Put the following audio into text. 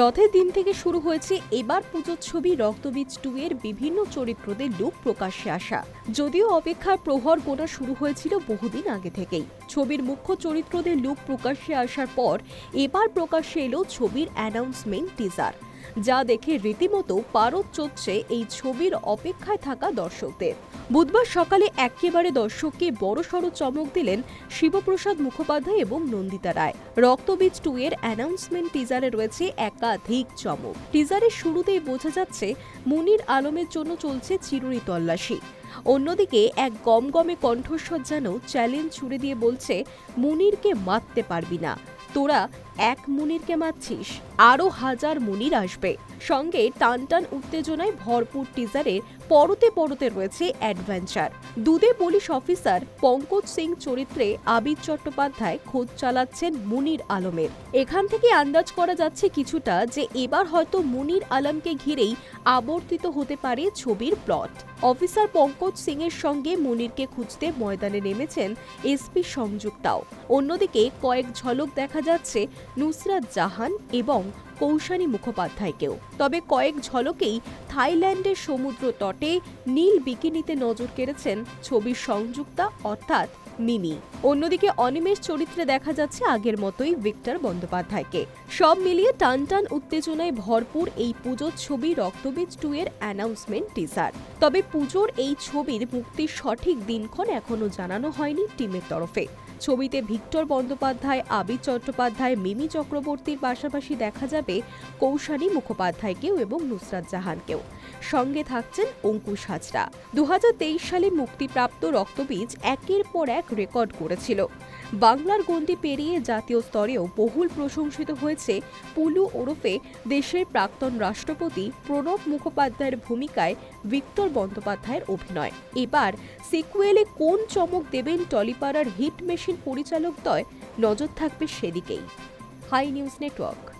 রথের দিন থেকে শুরু হয়েছে এবার পুজোর ছবি রক্তবীজ টু এর বিভিন্ন চরিত্রদের লুক প্রকাশ্যে আসা। যদিও অপেক্ষার প্রহর গোনা শুরু হয়েছিল বহুদিন আগে থেকেই। ছবির মুখ্য চরিত্রদের লুক প্রকাশ্যে আসার পর এবার প্রকাশ্যে এলো ছবির অ্যানাউন্সমেন্ট টিজার যা দেখে রীতিমতো পারদ চড়ছে এই ছবির অপেক্ষায় থাকা দর্শকদের। বুধবার সকালে একেবারে দর্শককে বড়সড় চমক দিলেন শিবপ্রসাদ মুখোপাধ্যায় এবং নন্দিতা রায়। রক্তবীজ টু এর অ্যানাউন্সমেন্ট টিজারে রয়েছে একাধিক চমক। টিজারের শুরুতেই বোঝা যাচ্ছে মুনির আলমের জন্য চলছে চিরুনি তল্লাশি। অন্যদিকে এক গমগমে কণ্ঠস্বর যেন চ্যালেঞ্জ ছুড়ে দিয়ে বলছে, মুনিরকে মারতে পারবি না। তোরা এক মুনিরকে মারছিস আরও হাজার মুনির আসবে। সঙ্গে টান টান উত্তেজনায় ভরপুর টিজারে পরতে পরতে রয়েছে অ্যাডভেঞ্চার দুদে পুলিশ অফিসার পঙ্কজ সিং চরিত্রে আবির চট্টোপাধ্যায় খোঁজ চালাচ্ছেন মুনির আলমের। এখান থেকে আন্দাজ করা যাচ্ছে কিছুটা যে এবার হয়তো মুনির আলমকে ঘিরেই আবর্তিত হতে পারে ছবির প্লট। অফিসার পঙ্কজ সিং এর সঙ্গে মুনিরকে খুঁজতে ময়দানে নেমেছেন এসপি সংযুক্তাও অন্যদিকে কয়েক ঝলক দেখা যাচ্ছে নুসরাত জাহান এবং কৌশানী মুখোপাধ্যায়কেও। তবে কয়েক ঝলকেই থাইল্যান্ডের সমুদ্র তটে নীল বিকিনিতে নজর কেড়েছেন ছবির সংযুক্তা, অর্থাৎ মিমি। অন্যদিকে অনিমেষ চরিত্রে দেখা যাচ্ছে আগের মতোই ভিক্টর বন্দ্যোপাধ্যায়কে। সব মিলিয়ে টান টান উত্তেজনায় ভরপুর এই পুজোর ছবি রক্তবীজ টু এর অ্যানাউন্সমেন্ট টিজার। তবে পুজোর এই ছবির মুক্তির সঠিক দিনক্ষণ এখনও জানানো হয়নি টিমের তরফে। ছবিতে ভিক্টর বন্দ্যোপাধ্যায়, আবির চট্টোপাধ্যায়, মিমি চক্রবর্তীর পাশাপাশি দেখা যাবে কৌশানী মুখোপাধ্যায়কেও এবং নুসরাত জাহানকেও। সঙ্গে থাকছেন অঙ্কুশ হাজরা। দু হাজার তেইশ সালে মুক্তিপ্রাপ্ত রক্তবীজ একের পর এক রেকর্ড করেছিল। বাংলার গণ্ডি পেরিয়ে জাতীয় স্তরেও বহুল প্রশংসিত হয়েছে পুলু ওরফে দেশের প্রাক্তন রাষ্ট্রপতি প্রণব মুখোপাধ্যায়ের ভূমিকায় ভিক্টর বন্দ্যোপাধ্যায়ের অভিনয়। এবার সিকুয়েলে কোন চমক দেবেন টলিপাড়ার হিট মেশিন পরিচালকদ্বয় নজর থাকবে সেদিকেই। Hi news network.